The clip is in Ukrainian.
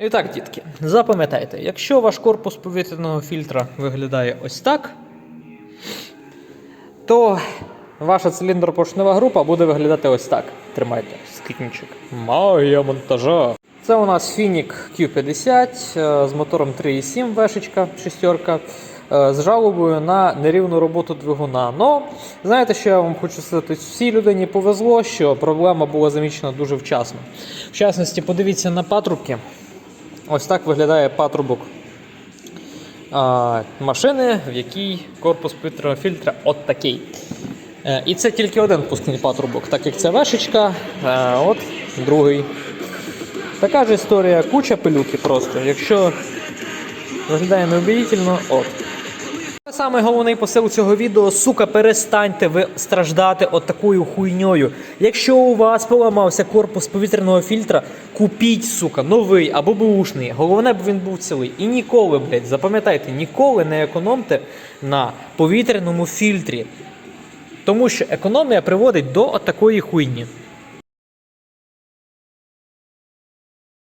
І так, дітки, запам'ятайте, якщо ваш корпус повітряного фільтра виглядає ось так, то ваша циліндропоршнева група буде виглядати ось так. Тримайте, скрінчик. Магія монтажа. Це у нас Finic Q50 е, з мотором 3,7 вешечка, шестерка, е, з жалобою на нерівну роботу двигуна. Но знаєте, що я вам хочу сказати? Всій людині повезло, що проблема була замічена дуже вчасно. В частності, подивіться на патрубки. Ось так виглядає патрубок машини, в якій корпус повітряного фільтра от такий. Е, І це тільки один пускний патрубок, так як це вешечка, от другий. Така ж історія, куча пилюки просто. Якщо виглядає неубедительно, от. Саме головний посил цього відео, сука, перестаньте ви страждати от такою хуйньою. Якщо у вас поламався корпус повітряного фільтра, купіть, сука, новий або бушний. Головне, б він був цілий. І ніколи, блядь, запам'ятайте, ніколи не економте на повітряному фільтрі. Тому що економія приводить до такої хуйні.